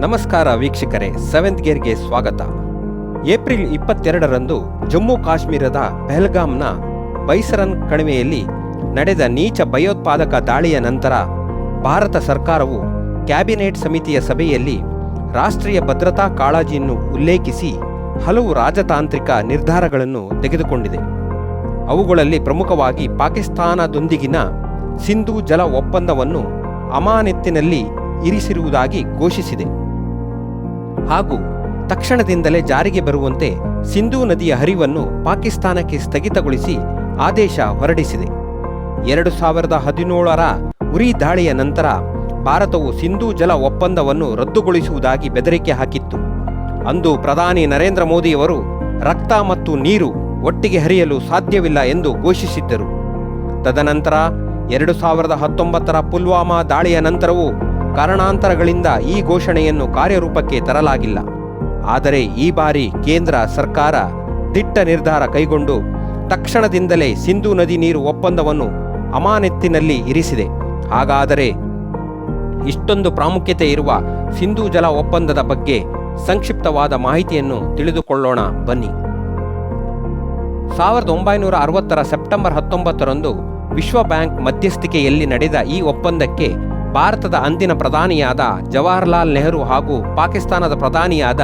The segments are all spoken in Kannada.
ನಮಸ್ಕಾರ ವೀಕ್ಷಕರೇ ಸೆವೆಂತ್ ಗೇರ್ಗೆ ಸ್ವಾಗತ. ಏಪ್ರಿಲ್ ಇಪ್ಪತ್ತೆರಡರಂದು ಜಮ್ಮು ಕಾಶ್ಮೀರದ ಪೆಹಲ್ಗಾಮ್ನ ಬೈಸರನ್ ಕಣಿವೆಯಲ್ಲಿ ನಡೆದ ನೀಚ ಭಯೋತ್ಪಾದಕ ದಾಳಿಯ ನಂತರ ಭಾರತ ಸರ್ಕಾರವು ಕ್ಯಾಬಿನೆಟ್ ಸಮಿತಿಯ ಸಭೆಯಲ್ಲಿ ರಾಷ್ಟ್ರೀಯ ಭದ್ರತಾ ಕಾಳಜಿಯನ್ನು ಉಲ್ಲೇಖಿಸಿ ಹಲವು ರಾಜತಾಂತ್ರಿಕ ನಿರ್ಧಾರಗಳನ್ನು ತೆಗೆದುಕೊಂಡಿದೆ. ಅವುಗಳಲ್ಲಿ ಪ್ರಮುಖವಾಗಿ ಪಾಕಿಸ್ತಾನದೊಂದಿಗಿನ ಸಿಂಧೂ ಜಲ ಒಪ್ಪಂದವನ್ನು ಅಮಾನತ್ತಿನಲ್ಲಿ ಇರಿಸಿರುವುದಾಗಿ ಘೋಷಿಸಿದೆ. ಹಾಗೂ ತಕ್ಷಣದಿಂದಲೇ ಜಾರಿಗೆ ಬರುವಂತೆ ಸಿಂಧೂ ನದಿಯ ಹರಿವನ್ನು ಪಾಕಿಸ್ತಾನಕ್ಕೆ ಸ್ಥಗಿತಗೊಳಿಸಿ ಆದೇಶ ಹೊರಡಿಸಿದೆ. ಎರಡು ಸಾವಿರದ ಹದಿನೇಳರ ಉರಿ ದಾಳಿಯ ನಂತರ ಭಾರತವು ಸಿಂಧೂ ಜಲ ಒಪ್ಪಂದವನ್ನು ರದ್ದುಗೊಳಿಸುವುದಾಗಿ ಬೆದರಿಕೆ ಹಾಕಿತ್ತು. ಅಂದು ಪ್ರಧಾನಿ ನರೇಂದ್ರ ಮೋದಿಯವರು ರಕ್ತ ಮತ್ತು ನೀರು ಒಟ್ಟಿಗೆ ಹರಿಯಲು ಸಾಧ್ಯವಿಲ್ಲ ಎಂದು ಘೋಷಿಸಿದ್ದರು. ತದನಂತರ ಎರಡು ಸಾವಿರದ ಹತ್ತೊಂಬತ್ತರ ಪುಲ್ವಾಮಾ ದಾಳಿಯ ನಂತರವೂ ಕಾರಣಾಂತರಗಳಿಂದ ಈ ಘೋಷಣೆಯನ್ನು ಕಾರ್ಯರೂಪಕ್ಕೆ ತರಲಾಗಿಲ್ಲ. ಆದರೆ ಈ ಬಾರಿ ಕೇಂದ್ರ ಸರ್ಕಾರ ದಿಟ್ಟ ನಿರ್ಧಾರ ಕೈಗೊಂಡು ತಕ್ಷಣದಿಂದಲೇ ಸಿಂಧೂ ನದಿ ನೀರು ಒಪ್ಪಂದವನ್ನು ಅಮಾನತ್ತಿನಲ್ಲಿ ಇರಿಸಿದೆ. ಹಾಗಾದರೆ ಇಷ್ಟೊಂದು ಪ್ರಾಮುಖ್ಯತೆ ಇರುವ ಸಿಂಧೂ ಜಲ ಒಪ್ಪಂದದ ಬಗ್ಗೆ ಸಂಕ್ಷಿಪ್ತವಾದ ಮಾಹಿತಿಯನ್ನು ತಿಳಿದುಕೊಳ್ಳೋಣ, ಬನ್ನಿ. ಸಾವಿರದ ಒಂಬೈನೂರ ಅರವತ್ತರ ಸೆಪ್ಟೆಂಬರ್ ಹತ್ತೊಂಬತ್ತರಂದು ವಿಶ್ವ ಬ್ಯಾಂಕ್ ಮಧ್ಯಸ್ಥಿಕೆಯಲ್ಲಿ ನಡೆದ ಈ ಒಪ್ಪಂದಕ್ಕೆ ಭಾರತದ ಅಂದಿನ ಪ್ರಧಾನಿಯಾದ ಜವಾಹರ್ಲಾಲ್ ನೆಹರು ಹಾಗೂ ಪಾಕಿಸ್ತಾನದ ಪ್ರಧಾನಿಯಾದ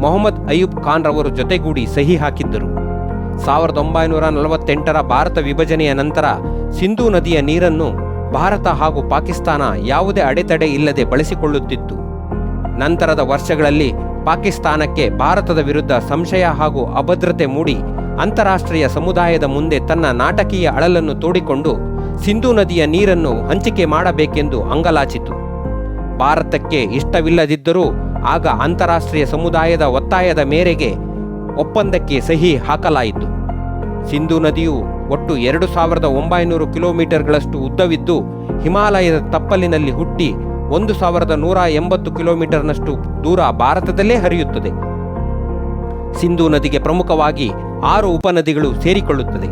ಮೊಹಮ್ಮದ್ ಅಯೂಬ್ ಖಾನ್ ರವರು ಜೊತೆಗೂಡಿ ಸಹಿ ಹಾಕಿದ್ದರು. ಸಾವಿರದ ಒಂಬೈನೂರ ನಲವತ್ತೆಂಟರ ಭಾರತ ವಿಭಜನೆಯ ನಂತರ ಸಿಂಧೂ ನದಿಯ ನೀರನ್ನು ಭಾರತ ಹಾಗೂ ಪಾಕಿಸ್ತಾನ ಯಾವುದೇ ಅಡೆತಡೆ ಇಲ್ಲದೆ ಬಳಸಿಕೊಳ್ಳುತ್ತಿತ್ತು. ನಂತರದ ವರ್ಷಗಳಲ್ಲಿ ಪಾಕಿಸ್ತಾನಕ್ಕೆ ಭಾರತದ ವಿರುದ್ಧ ಸಂಶಯ ಹಾಗೂ ಅಭದ್ರತೆ ಮೂಡಿ ಅಂತಾರಾಷ್ಟ್ರೀಯ ಸಮುದಾಯದ ಮುಂದೆ ತನ್ನ ನಾಟಕೀಯ ಅಳಲನ್ನು ತೋಡಿಕೊಂಡು ಸಿಂಧೂ ನದಿಯ ನೀರನ್ನು ಹಂಚಿಕೆ ಮಾಡಬೇಕೆಂದು ಅಂಗಲಾಚಿತು. ಭಾರತಕ್ಕೆ ಇಷ್ಟವಿಲ್ಲದಿದ್ದರೂ ಆಗ ಅಂತಾರಾಷ್ಟ್ರೀಯ ಸಮುದಾಯದ ಒತ್ತಾಯದ ಮೇರೆಗೆ ಒಪ್ಪಂದಕ್ಕೆ ಸಹಿ ಹಾಕಲಾಯಿತು. ಸಿಂಧೂ ನದಿಯು ಒಟ್ಟು ಎರಡು ಸಾವಿರದ ಒಂಬೈನೂರು ಕಿಲೋಮೀಟರ್ಗಳಷ್ಟು ಉದ್ದವಿದ್ದು, ಹಿಮಾಲಯದ ತಪ್ಪಲಿನಲ್ಲಿ ಹುಟ್ಟಿ ಒಂದು ಸಾವಿರದ ನೂರ ಎಂಬತ್ತು ಕಿಲೋಮೀಟರ್ನಷ್ಟು ದೂರ ಭಾರತದಲ್ಲೇ ಹರಿಯುತ್ತದೆ. ಸಿಂಧೂ ನದಿಗೆ ಪ್ರಮುಖವಾಗಿ ಆರು ಉಪನದಿಗಳು ಸೇರಿಕೊಳ್ಳುತ್ತದೆ.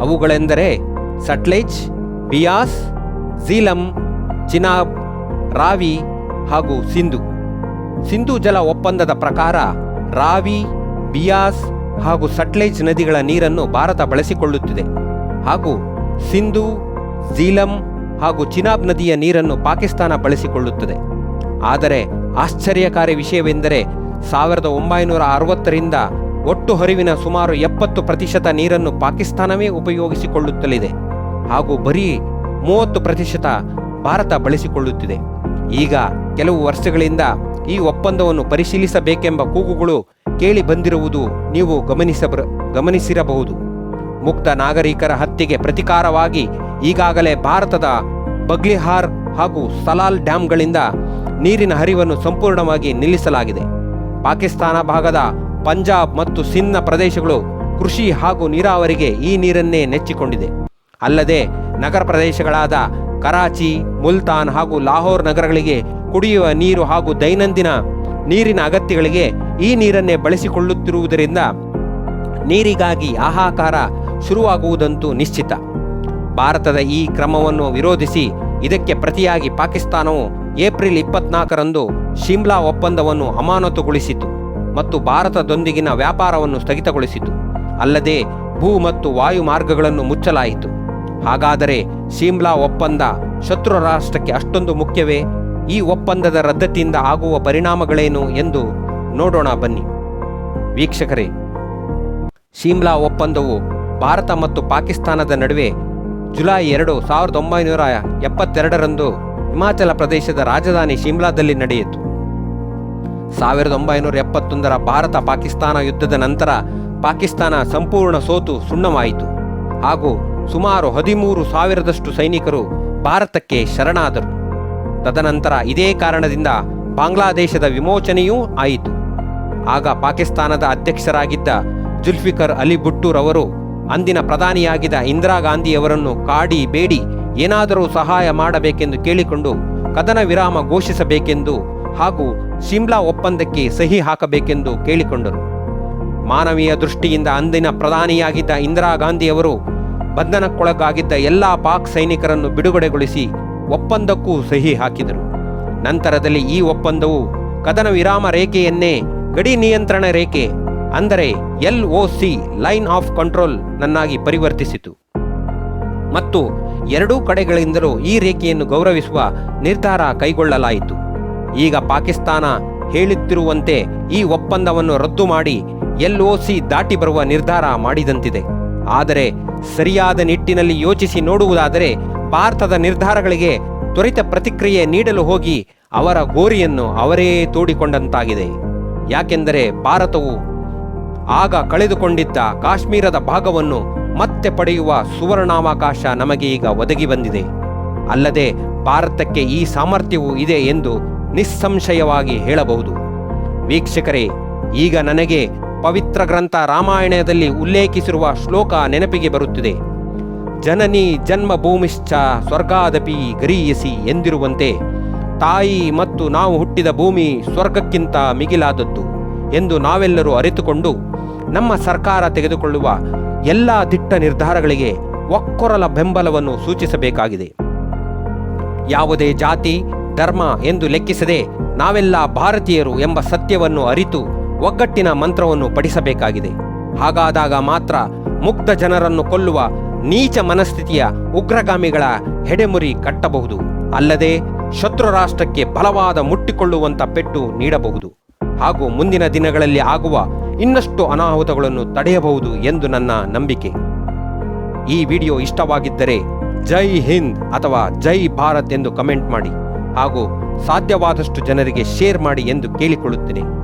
ಅವುಗಳೆಂದರೆ ಸಟ್ಲೇಜ್ ಬಿಯಾಸ್, ಝೀಲಂ, ಚಿನಾಬ್, ರಾವಿ ಹಾಗೂ ಸಿಂಧು. ಸಿಂಧು ಜಲ ಒಪ್ಪಂದದ ಪ್ರಕಾರ ರಾವಿ, ಬಿಯಾಸ್ ಹಾಗೂ ಸಟ್ಲೇಜ್ ನದಿಗಳ ನೀರನ್ನು ಭಾರತ ಬಳಸಿಕೊಳ್ಳುತ್ತಿದೆ ಹಾಗೂ ಸಿಂಧು, ಝೀಲಂ ಹಾಗೂ ಚಿನಾಬ್ ನದಿಯ ನೀರನ್ನು ಪಾಕಿಸ್ತಾನ ಬಳಸಿಕೊಳ್ಳುತ್ತದೆ. ಆದರೆ ಆಶ್ಚರ್ಯಕಾರಿ ವಿಷಯವೆಂದರೆ ಸಾವಿರದ ಒಂಬೈನೂರ ಅರವತ್ತರಿಂದ ಒಟ್ಟು ಹರಿವಿನ ಸುಮಾರು ಎಪ್ಪತ್ತು ಪ್ರತಿಶತ ನೀರನ್ನು ಪಾಕಿಸ್ತಾನವೇ ಉಪಯೋಗಿಸಿಕೊಳ್ಳುತ್ತಲಿದೆ. ಹಾಗೂ ಬರೀ ಮೂವತ್ತು ಪ್ರತಿಶತ ಭಾರತ ಬಳಸಿಕೊಳ್ಳುತ್ತಿದೆ. ಈಗ ಕೆಲವು ವರ್ಷಗಳಿಂದ ಈ ಒಪ್ಪಂದವನ್ನು ಪರಿಶೀಲಿಸಬೇಕೆಂಬ ಕೂಗುಗಳು ಕೇಳಿ ಬಂದಿರುವುದು ನೀವು ಗಮನಿಸಬ ಗಮನಿಸಿರಬಹುದು. ಮುಕ್ತ ನಾಗರಿಕರ ಹತ್ಯೆಗೆ ಪ್ರತಿಕಾರವಾಗಿ ಈಗಾಗಲೇ ಭಾರತದ ಬಗ್ಲಿಹಾರ್ ಹಾಗೂ ಸಲಾಲ್ ಡ್ಯಾಂಗಳಿಂದ ನೀರಿನ ಹರಿವನ್ನು ಸಂಪೂರ್ಣವಾಗಿ ನಿಲ್ಲಿಸಲಾಗಿದೆ. ಪಾಕಿಸ್ತಾನ ಭಾಗದ ಪಂಜಾಬ್ ಮತ್ತು ಸಿನ್ನ ಪ್ರದೇಶಗಳು ಕೃಷಿ ಹಾಗೂ ನೀರಾವರಿಗೆ ಈ ನೀರನ್ನೇ ನೆಚ್ಚಿಕೊಂಡಿದೆ. ಅಲ್ಲದೆ ನಗರ ಪ್ರದೇಶಗಳಾದ ಕರಾಚಿ, ಮುಲ್ತಾನ್ ಹಾಗೂ ಲಾಹೋರ್ ನಗರಗಳಿಗೆ ಕುಡಿಯುವ ನೀರು ಹಾಗೂ ದೈನಂದಿನ ನೀರಿನ ಅಗತ್ಯಗಳಿಗೆ ಈ ನೀರನ್ನೇ ಬಳಸಿಕೊಳ್ಳುತ್ತಿರುವುದರಿಂದ ನೀರಿಗಾಗಿ ಆಹಾಕಾರ ಶುರುವಾಗುವುದಂತೂ ನಿಶ್ಚಿತ. ಭಾರತದ ಈ ಕ್ರಮವನ್ನು ವಿರೋಧಿಸಿ ಇದಕ್ಕೆ ಪ್ರತಿಯಾಗಿ ಪಾಕಿಸ್ತಾನವು ಏಪ್ರಿಲ್ ಇಪ್ಪತ್ನಾಲ್ಕರಂದು ಶಿಮ್ಲಾ ಒಪ್ಪಂದವನ್ನು ಅಮಾನತುಗೊಳಿಸಿತು ಮತ್ತು ಭಾರತದೊಂದಿಗಿನ ವ್ಯಾಪಾರವನ್ನು ಸ್ಥಗಿತಗೊಳಿಸಿತು. ಅಲ್ಲದೆ ಭೂ ಮತ್ತು ವಾಯು ಮಾರ್ಗಗಳನ್ನು ಮುಚ್ಚಲಾಯಿತು. ಹಾಗಾದರೆ ಶಿಮ್ಲಾ ಒಪ್ಪಂದ ಶತ್ರು ರಾಷ್ಟ್ರಕ್ಕೆ ಅಷ್ಟೊಂದು ಮುಖ್ಯವೇ? ಈ ಒಪ್ಪಂದದ ರದ್ದತಿಯಿಂದ ಆಗುವ ಪರಿಣಾಮಗಳೇನು ಎಂದು ನೋಡೋಣ ಬನ್ನಿ. ವೀಕ್ಷಕರೇ, ಶಿಮ್ಲಾ ಒಪ್ಪಂದವು ಭಾರತ ಮತ್ತು ಪಾಕಿಸ್ತಾನದ ನಡುವೆ ಜುಲೈ ಎರಡು ಸಾವಿರದ ಒಂಬೈನೂರ ಎಪ್ಪತ್ತೆರಡರಂದು ಹಿಮಾಚಲ ಪ್ರದೇಶದ ರಾಜಧಾನಿ ಶಿಮ್ಲಾದಲ್ಲಿ ನಡೆಯಿತು. ಸಾವಿರದ ಒಂಬೈನೂರ ಎಪ್ಪತ್ತೊಂದರ ಭಾರತ ಪಾಕಿಸ್ತಾನ ಯುದ್ಧದ ನಂತರ ಪಾಕಿಸ್ತಾನ ಸಂಪೂರ್ಣ ಸೋತು, ಸುಣ್ಣವಾಯಿತು. ಹಾಗೂ ಸುಮಾರು ಹದಿಮೂರು ಸಾವಿರದಷ್ಟು ಸೈನಿಕರು ಭಾರತಕ್ಕೆ ಶರಣಾದರು. ತದನಂತರ ಇದೇ ಕಾರಣದಿಂದ ಬಾಂಗ್ಲಾದೇಶದ ವಿಮೋಚನೆಯೂ ಆಯಿತು. ಆಗ ಪಾಕಿಸ್ತಾನದ ಅಧ್ಯಕ್ಷರಾಗಿದ್ದ ಜುಲ್ಫಿಕರ್ ಅಲಿ ಅವರು ಅಂದಿನ ಪ್ರಧಾನಿಯಾಗಿದ್ದ ಇಂದಿರಾ ಗಾಂಧಿಯವರನ್ನು ಕಾಡಿ ಬೇಡಿ ಏನಾದರೂ ಸಹಾಯ ಮಾಡಬೇಕೆಂದು ಕೇಳಿಕೊಂಡು ಕದನ ವಿರಾಮ ಘೋಷಿಸಬೇಕೆಂದು ಹಾಗೂ ಶಿಮ್ಲಾ ಒಪ್ಪಂದಕ್ಕೆ ಸಹಿ ಹಾಕಬೇಕೆಂದು ಕೇಳಿಕೊಂಡರು. ಮಾನವೀಯ ದೃಷ್ಟಿಯಿಂದ ಅಂದಿನ ಪ್ರಧಾನಿಯಾಗಿದ್ದ ಇಂದಿರಾ ಗಾಂಧಿಯವರು ಬಂಧನಕ್ಕೊಳಗಾಗಿದ್ದ ಎಲ್ಲ ಪಾಕ್ ಸೈನಿಕರನ್ನು ಬಿಡುಗಡೆಗೊಳಿಸಿ ಒಪ್ಪಂದಕ್ಕೂ ಸಹಿ ಹಾಕಿದರು. ನಂತರದಲ್ಲಿ ಈ ಒಪ್ಪಂದವು ಕದನ ವಿರಾಮ ರೇಖೆಯನ್ನೇ ಗಡಿ ನಿಯಂತ್ರಣ ರೇಖೆ, ಅಂದರೆ L O C line of control ನನ್ನಾಗಿ ಪರಿವರ್ತಿಸಿತು. ಮತ್ತು ಎರಡೂ ಕಡೆಗಳಿಂದಲೂ ಈ ರೇಖೆಯನ್ನು ಗೌರವಿಸುವ ನಿರ್ಧಾರ ಕೈಗೊಳ್ಳಲಾಯಿತು. ಈಗ ಪಾಕಿಸ್ತಾನ ಹೇಳುತ್ತಿರುವಂತೆ ಈ ಒಪ್ಪಂದವನ್ನು ರದ್ದು ಮಾಡಿ ಎಲ್ ಒ ಸಿ ದಾಟಿ ಬರುವ ನಿರ್ಧಾರ ಮಾಡಿದಂತಿದೆ. ಆದರೆ ಸರಿಯಾದ ನಿಟ್ಟಿನಲ್ಲಿ ಯೋಚಿಸಿ ನೋಡುವುದಾದರೆ ಭಾರತದ ನಿರ್ಧಾರಗಳಿಗೆ ತ್ವರಿತ ಪ್ರತಿಕ್ರಿಯೆ ನೀಡಲು ಹೋಗಿ ಅವರ ಗೋರಿಯನ್ನು ಅವರೇ ತೋಡಿಕೊಂಡಂತಾಗಿದೆ. ಯಾಕೆಂದರೆ ಭಾರತವು ಆಗ ಕಳೆದುಕೊಂಡಿದ್ದ ಕಾಶ್ಮೀರದ ಭಾಗವನ್ನು ಮತ್ತೆ ಪಡೆಯುವ ಸುವರ್ಣಾವಕಾಶ ನಮಗೆ ಈಗ ಒದಗಿ ಬಂದಿದೆ. ಅಲ್ಲದೆ ಭಾರತಕ್ಕೆ ಈ ಸಾಮರ್ಥ್ಯವು ಇದೆ ಎಂದು ನಿಸ್ಸಂಶಯವಾಗಿ ಹೇಳಬಹುದು. ವೀಕ್ಷಕರೇ, ಈಗ ನನಗೆ ಪವಿತ್ರ ಗ್ರಂಥ ರಾಮಾಯಣದಲ್ಲಿ ಉಲ್ಲೇಖಿಸಿರುವ ಶ್ಲೋಕ ನೆನಪಿಗೆ ಬರುತ್ತಿದೆ. ಜನನಿ ಜನ್ಮ ಭೂಮಿಶ್ಚ ಸ್ವರ್ಗಾದಪಿ ಗರೀಯಸಿ ಎಂದಿರುವಂತೆ ತಾಯಿ ಮತ್ತು ನಾವು ಹುಟ್ಟಿದ ಭೂಮಿ ಸ್ವರ್ಗಕ್ಕಿಂತ ಮಿಗಿಲಾದದ್ದು ಎಂದು ನಾವೆಲ್ಲರೂ ಅರಿತುಕೊಂಡು ನಮ್ಮ ಸರ್ಕಾರ ತೆಗೆದುಕೊಳ್ಳುವ ಎಲ್ಲ ದಿಟ್ಟ ನಿರ್ಧಾರಗಳಿಗೆ ಒಕ್ಕೊರಲ ಬೆಂಬಲವನ್ನು ಸೂಚಿಸಬೇಕಾಗಿದೆ. ಯಾವುದೇ ಜಾತಿ, ಧರ್ಮ ಎಂದು ಲೆಕ್ಕಿಸದೆ ನಾವೆಲ್ಲ ಭಾರತೀಯರು ಎಂಬ ಸತ್ಯವನ್ನು ಅರಿತು ಒಗ್ಗಟ್ಟಿನ ಮಂತ್ರವನ್ನು ಪಠಿಸಬೇಕಾಗಿದೆ. ಹಾಗಾದಾಗ ಮಾತ್ರ ಮುಗ್ಧ ಜನರನ್ನು ಕೊಲ್ಲುವ ನೀಚ ಮನಸ್ಥಿತಿಯ ಉಗ್ರಗಾಮಿಗಳ ಹೆಡೆಮುರಿ ಕಟ್ಟಬಹುದು. ಅಲ್ಲದೆ ಶತ್ರು ರಾಷ್ಟ್ರಕ್ಕೆ ಬಲವಾದ ಮುಟ್ಟಿಕೊಳ್ಳುವಂಥ ಪೆಟ್ಟು ನೀಡಬಹುದು. ಹಾಗೂ ಮುಂದಿನ ದಿನಗಳಲ್ಲಿ ಆಗುವ ಇನ್ನಷ್ಟು ಅನಾಹುತಗಳನ್ನು ತಡೆಯಬಹುದು ಎಂದು ನನ್ನ ನಂಬಿಕೆ. ಈ ವಿಡಿಯೋ ಇಷ್ಟವಾಗಿದ್ದರೆ ಜೈ ಹಿಂದ್ ಅಥವಾ ಜೈ ಭಾರತ್ ಎಂದು ಕಮೆಂಟ್ ಮಾಡಿ. ಹಾಗೂ ಸಾಧ್ಯವಾದಷ್ಟು ಜನರಿಗೆ ಶೇರ್ ಮಾಡಿ ಎಂದು ಕೇಳಿಕೊಳ್ಳುತ್ತೇನೆ.